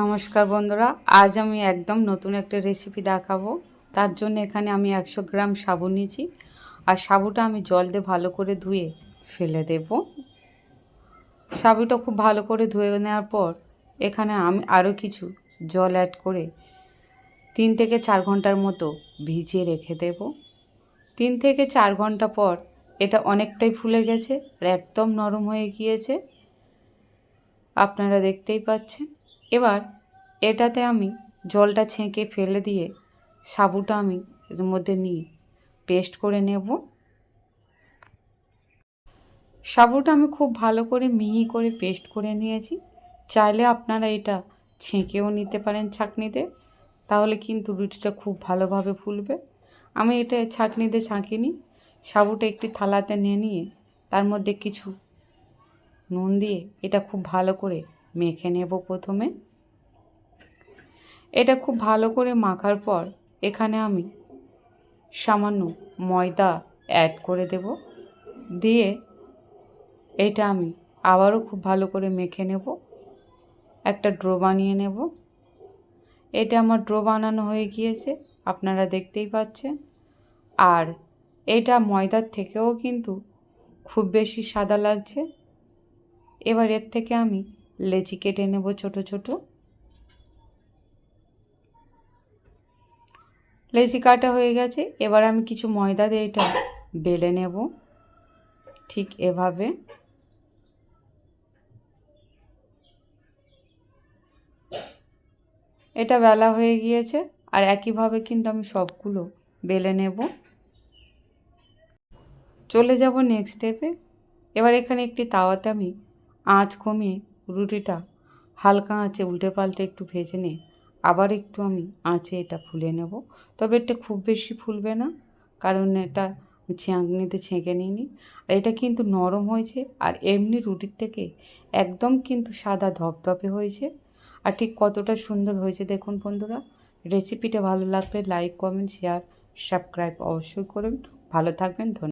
নমস্কার বন্ধুরা, আজ আমি একদম নতুন একটা রেসিপি দেখাবো। তার জন্য এখানে আমি একশো গ্রাম সাবু নিয়েছি। আর সাবুটা আমি জল দিয়ে ভালো করে ধুয়ে ফেলে দেব। সাবুটা খুব ভালো করে ধুয়ে নেওয়ার পর এখানে আমি আরও কিছু জল অ্যাড করে তিন থেকে চার ঘণ্টার মতো ভিজিয়ে রেখে দেব। তিন থেকে চার ঘণ্টা পর এটা অনেকটাই ফুলে গেছে আর একদম নরম হয়ে গিয়েছে। আপনারা দেখতেই পাচ্ছেন। এবার এটাতে আমি জলটা ছেঁকে ফেলে দিয়ে সাবুটা আমি এর মধ্যে নিয়ে পেস্ট করে নেব। সাবুটা আমি খুব ভালো করে মিহি করে পেস্ট করে নিয়েছি। চাইলে আপনারা এটা ছেঁকেও নিতে পারেন ছাঁকনিতে, তাহলে কিন্তু রুটিটা খুব ভালোভাবে ফুলবে। আমি এটা ছাঁকনিতে ছাঁকিনি, সাবুটা একটি থালাতে নিয়ে নিয়ে তার মধ্যে কিছু নুন দিয়ে এটা খুব ভালো করে মেখে নেব প্রথমে। এটা খুব ভালো করে মাখার পর এখানে আমি সামান্য ময়দা অ্যাড করে দেব। দিয়ে এটা আমি আবারও খুব ভালো করে মেখে নেব। একটা ড্রো বানিয়ে নেব। এটা আমার ড্রো বানানো হয়ে গিয়েছে, আপনারা দেখতেই পাচ্ছেন। আর এটা ময়দার থেকেও কিন্তু খুব বেশি সাদা লাগছে। এবার এর থেকে আমি লেচি কেটে নেব ছোট ছোট। লেচি কাটা হয়ে গেছে। এবার আমি কিছু ময়দা দিয়ে এটা বেলে নেব। ঠিক এভাবে। এটা বেলা হয়ে গিয়েছে আর একইভাবে কিন্তু আমি সবগুলো বেলে নেব। চলে যাব নেক্সট স্টেপে এবার এখানে একটি তাওয়াতে আমি আঁচ কমিয়ে রুটিটা হালকা আঁচে উল্টে পাল্টে একটু ভেজে নিয়ে আবার একটু আমি আঁচে এটা ফুলে নেব। তবে এটা খুব বেশি ফুলবে না, কারণ এটা ছাঁকনিতে ছেঁকে নিইনি। আর এটা কিন্তু নরম হয়েছে, আর এমনি রুটির থেকে একদম কিন্তু সাদা ধপধপে হয়েছে। আর ঠিক কতটা সুন্দর হয়েছে দেখুন বন্ধুরা। রেসিপিটা ভালো লাগলে লাইক, কমেন্ট, শেয়ার, সাবস্ক্রাইব অবশ্যই করুন ভালো থাকবেন, ধন্যবাদ।